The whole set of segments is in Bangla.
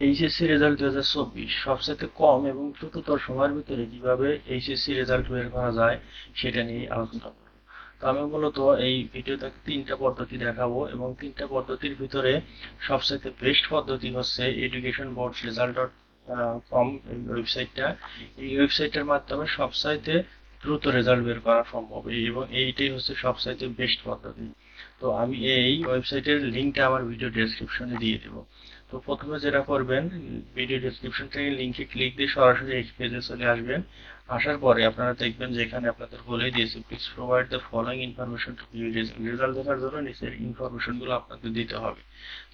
এইচএসসি রেজাল্ট দু হাজার চব্বিশ সবচেয়ে কম এবং দ্রুততর সময়ের ভিতরে কীভাবে এইচএসসি রেজাল্ট বের করা যায় সেটা নিয়ে আলোচনা করব। তো আমি মূলত এই ভিডিওতে তিনটা পদ্ধতি দেখাবো এবং তিনটা পদ্ধতির ভিতরে সবচেয়ে বেস্ট পদ্ধতি হচ্ছে education board result dot com এই ওয়েবসাইটটা এই ওয়েবসাইটের মাধ্যমে সবচাইতে দ্রুত রেজাল্ট বের করা সম্ভব। এবং এইটাই হচ্ছে সবচাইতে বেস্ট পদ্ধতি। তো আমি এই ওয়েবসাইটের লিঙ্কটা আমার ভিডিও ডেসক্রিপশনে দিয়ে দেবো। তো প্রথমে যেটা করবেন ভিডিও ডিসক্রিপশন থেকে লিঙ্কে ক্লিক দিয়ে সরাসরি এই পেজে চলে আসবেন। আসার পরে আপনারা দেখবেন যে এখানে আপনাদের বলে দিয়েছে please provide the following information to view result দেখার জন্য নিচের ইনফরমেশনগুলো আপনাদের দিতে হবে।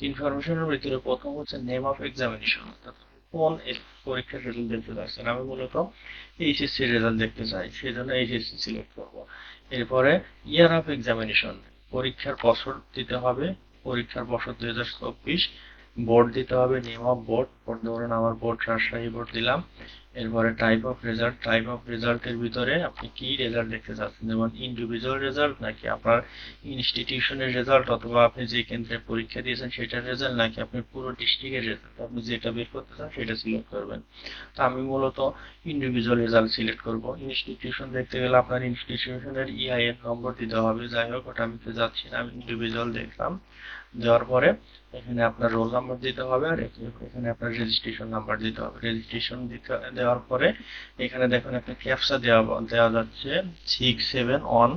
ইনফরমেশনের ভিতরে প্রথম হচ্ছে নেম অফ এক্সামিনেশন অর্থাৎ কোন পরীক্ষার রেজাল্ট দেখতে চাচ্ছেন। আমি মূলত এইচএসসি রেজাল্ট দেখতে চাই সেই জন্য এইচএসসি সিলেক্ট করব। এরপরে ইয়ার অফ এক্সামিনেশন পরীক্ষার বছর দিতে হবে, পরীক্ষার বছর দুই হাজার চব্বিশ। বোর্ড দিতে হবে নেম অফ বোর্ড ধরুন আমার বোর্ড রাজশাহী বোর্ড দিলাম। এরপরে type of result type of রেজাল্টের ভিতরে আপনি কি রেজাল্ট দেখতে চাচ্ছেন? যেমন ইন্ডিভিজুয়াল রেজাল্ট নাকি আপনার ইনস্টিটিউশনের রেজাল্ট অথবা আপনি যে কেন্দ্রে পরীক্ষা দিয়েছেন সেটার রেজাল্ট নাকি আপনি পুরো ডিস্ট্রিক্টের রেজাল্ট আপনি যেটা বের করতে চান সেটা সিলেক্ট করবেন। তো আমি মূলত ইন্ডিভিজুয়াল রেজাল্ট সিলেক্ট করব। ইনস্টিটিউশন দেখতে গেলে আপনার ইনস্টিটিউশনের ইআইএন নম্বর দিতে হবে। যাই হোক, ওটা আমি তো যাচ্ছি না, আমি ইন্ডিভিজুয়াল দেখলাম। দেওয়ার পরে এখানে আপনার রোল নাম্বার দিতে হবে আর এখানে আপনার রেজিস্ট্রেশন নাম্বার দিতে হবে। রেজিস্ট্রেশন দিতে, দেওয়ার পরে এখানে দেখুন একটা ক্যাপসা দেওয়া দেওয়া যাচ্ছে সিক্স সেভেন ওয়ান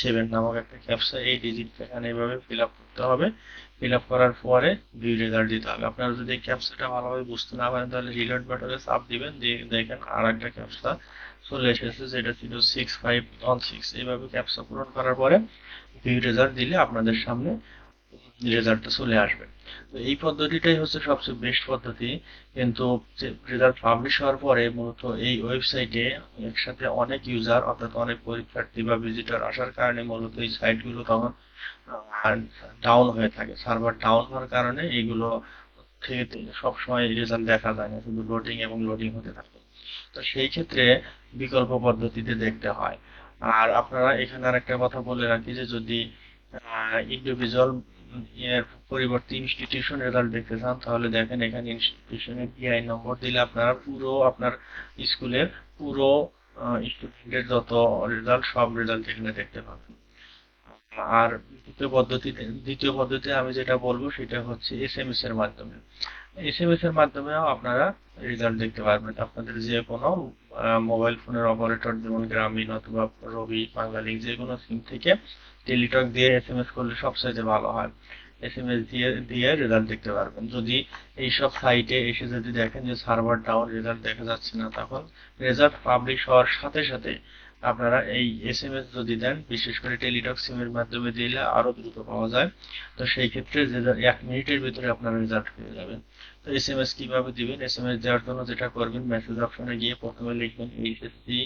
সেভেন নামক একটা ক্যাপসা এই ডিজিটটা এখানে এইভাবে ফিল আপ করতে হবে। ফিল আপ করার পরে ভিউ রেজাল্ট দিতে হবে। আপনারা যদি ক্যাপসাটা ভালোভাবে বুঝতে না পারেন তাহলে রিলোড বাটনে চাপ দিবেন। দিয়ে দেখেন আর একটা ক্যাপসা চলে এসেছে, যেটা ছিল সিক্স ফাইভ ওয়ান সিক্স এইভাবে ক্যাপসা পূরণ করার পরে ভিউ রেজাল্ট দিলে আপনাদের সামনে রেজাল্টটা চলে আসবে। তো এই পদ্ধতিটাই হচ্ছে সবচেয়ে বেস্ট পদ্ধতি। কিন্তু রেজাল্ট পাবলিশ হওয়ার পরে মূলত এই ওয়েবসাইটে একসাথে অনেক ইউজার অর্থাৎ অনেক পরীক্ষার্থী বা ভিজিটর আসার কারণে মূলত এই সাইটগুলো তখন ডাউন হয়ে থাকে। সার্ভার ডাউন হওয়ার কারণে এইগুলো থেকে সবসময় রেজাল্ট দেখা যায় না, শুধু লোডিং এবং লোডিং হতে থাকে। তো সেই ক্ষেত্রে বিকল্প পদ্ধতিতে দেখতে হয়। আর আপনারা এখানে আর একটা কথা বলে রাখি যে যদি ইন্ডিভিজুয়াল পরিবর্তে ইনস্টিটিউশন রেজাল্ট দেখতে চান, তাহলে দেখেন এখানে ইনস্টিটিউশনের পিআই নম্বর দিলে আপনারা পুরো আপনার স্কুলের পুরো স্টুডেন্টের যত রেজাল্ট সব রেজাল্ট এখানে দেখতে পাবেন। আর দ্বিতীয় পদ্ধতিতে দ্বিতীয় পদ্ধতি আমি যেটা বলব সেটা হচ্ছে এস এম এস এর মাধ্যমে। এস এম এস এর মাধ্যমেও আপনারা রেজাল্ট দেখতে পারবেন। আপনাদের যে কোনো মোবাইল ফোনের অপারেটর যেমন গ্রামীণ অথবা রবি বাংলালিঙ্ক যে কোনো সিম থেকে টেলিটক দিয়ে এস এম এস করলে সবচাইতে ভালো হয়। এস এম এস দিয়ে দিয়ে রেজাল্ট দেখতে পারবেন। যদি এইসব সাইটে এসে যদি দেখেন যে সার্ভার ডাউন রেজাল্ট দেখা যাচ্ছে না, তখন রেজাল্ট পাবলিশ হওয়ার সাথে সাথে আপনারা এই এস এম এস যদি দেন, বিশেষ করে টেলিটক সিমের মাধ্যমে দিলে আরও দ্রুত পাওয়া যায়। তো সেই ক্ষেত্রে এক মিনিটের ভিতরে আপনারা রেজাল্ট পেয়ে যাবেন। এস এম এস কীভাবে দিবেন? এস এম এস দেওয়ার জন্য যেটা করবেন মেসেজ অপশনে গিয়ে প্রথমে লিখবেন এইচএসসি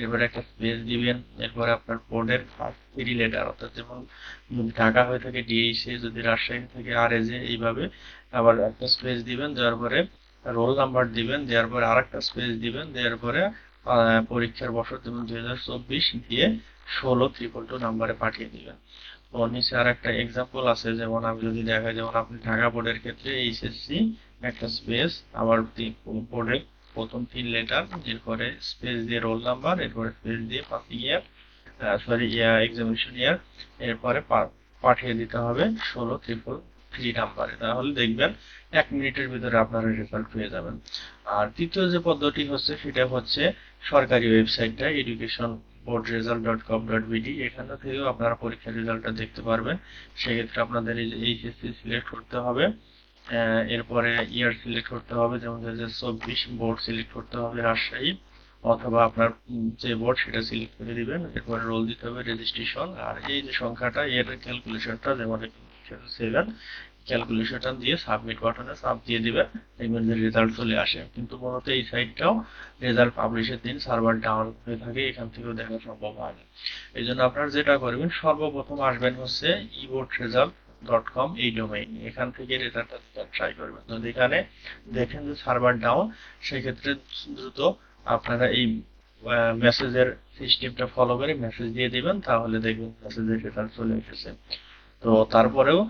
এরপরে একটা স্পেস দিবেন, এরপরে আপনার বোর্ডের ফার্স্ট থ্রি লেটার অর্থাৎ যেমন ঢাকা হয়ে থাকে ডিএইচএ যদি রাজশাহী থেকে আর এজে এইভাবে আবার একটা স্পেস দিবেন, দেওয়ার পরে রোল নাম্বার দিবেন, দেওয়ার পরে আর একটা স্পেস দিবেন, দেওয়ার পরে পরীক্ষার বছর যেমন দুই হাজার চব্বিশ দিয়ে ষোলো ত্রিপল টু নাম্বারে পাঠিয়ে দিবেন। তো নিচে আর একটা এক্সাম্পল আছে, যেমন আমি যদি দেখা যেমন আপনি ঢাকা বোর্ডের ক্ষেত্রে এইচএসসি একটা স্পেস আবার বোর্ডের প্রথম তিন লেটার এরপরে স্পেস দিয়ে রোল নাম্বার এরপরে স্পেস দিয়ে passing year sorry examination year এরপরে পাঠিয়ে দিতে হবে ষোলো ত্রিপল থ্রি নাম্বারে তাহলে দেখবেন এক মিনিটের ভিতরে আপনারা রেজাল্ট পেয়ে যাবেন। আর তৃতীয় যে পদ্ধতি হচ্ছে, সেটা হচ্ছে সরকারি ওয়েবসাইটটা education board result dot com dot BD এখান থেকেও আপনারা পরীক্ষার রেজাল্টটা দেখতে পারবেন। সেক্ষেত্রে আপনাদের এইচএসসি সিলেক্ট করতে হবে। এরপরে ইয়ার সিলেক্ট করতে হবে, যেমন চব্বিশ বোর্ড সিলেক্ট করতে হবে রাজশাহী, অথবা আপনার যে বোর্ড সেটা সিলেক্ট করে দিবেন, এরপরে রোল দিতে হবে রেজিস্ট্রেশন আর এই যে সংখ্যাটা, এর ক্যালকুলেশনটা যেমন সেভেন ক্যালকুলেশনটা দিয়ে সাবমিট বাটনে সাব দিয়ে দিবেন, দেখবেন যে রেজাল্ট চলে আসে। কিন্তু মূলত এই সাইটটাও রেজাল্ট পাবলিশের দিন সার্ভার ডাউন হয়ে থাকে, এখান থেকেও দেখা সম্ভব হয় না। এই জন্য আপনারা যেটা করবেন, সর্বপ্রথম আসবেন হচ্ছে ইবোর্ড রেজাল্ট ডট কম এই ডোমেইন এখান থেকে ডেটাটা ট্রাই করবেন। যদি এখানে দেখেন যে সার্ভার ডাউন সেক্ষেত্রে দ্রুত আপনারা এই মেসেজের সিস্টেমটা ফলো করে মেসেজ দিয়ে দিবেন, তাহলে দেখবেন মেসেজের ডেটা চলে এসেছে। তো তারপরেও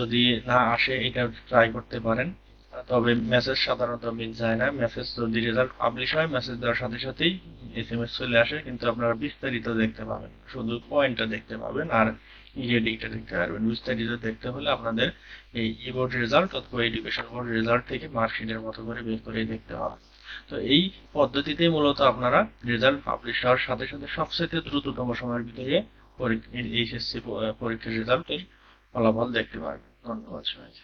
যদি না আসে, এটা ট্রাই করতে পারেন। তবে মেসেজ সাধারণত মিল যায় না। মেসেজ যদি রেজাল্ট পাবলিশ হয় মেসেজ দেওয়ার সাথে সাথেই এস এম এস চলে আসে, কিন্তু আপনারা বিস্তারিত দেখতে পাবেন। শুধু পয়েন্টটা দেখতে পাবেন আর হেডিংটা দেখতে পারবেন। বিস্তারিত দেখতে হলে আপনাদের এই ইবোর্ড রেজাল্ট অথবা এডুকেশন বোর্ড রেজাল্ট থেকে মার্কশিটের মতো করে বের করে দেখতে হবে। তো এই পদ্ধতিতেই মূলত আপনারা রেজাল্ট পাবলিশ হওয়ার সাথে সাথে সবচেয়ে দ্রুততম সময়ের ভিতরে এইচএসসি পরীক্ষার রেজাল্টের ফলাফল দেখতে পারবেন। ধন্যবাদ সবাইকে।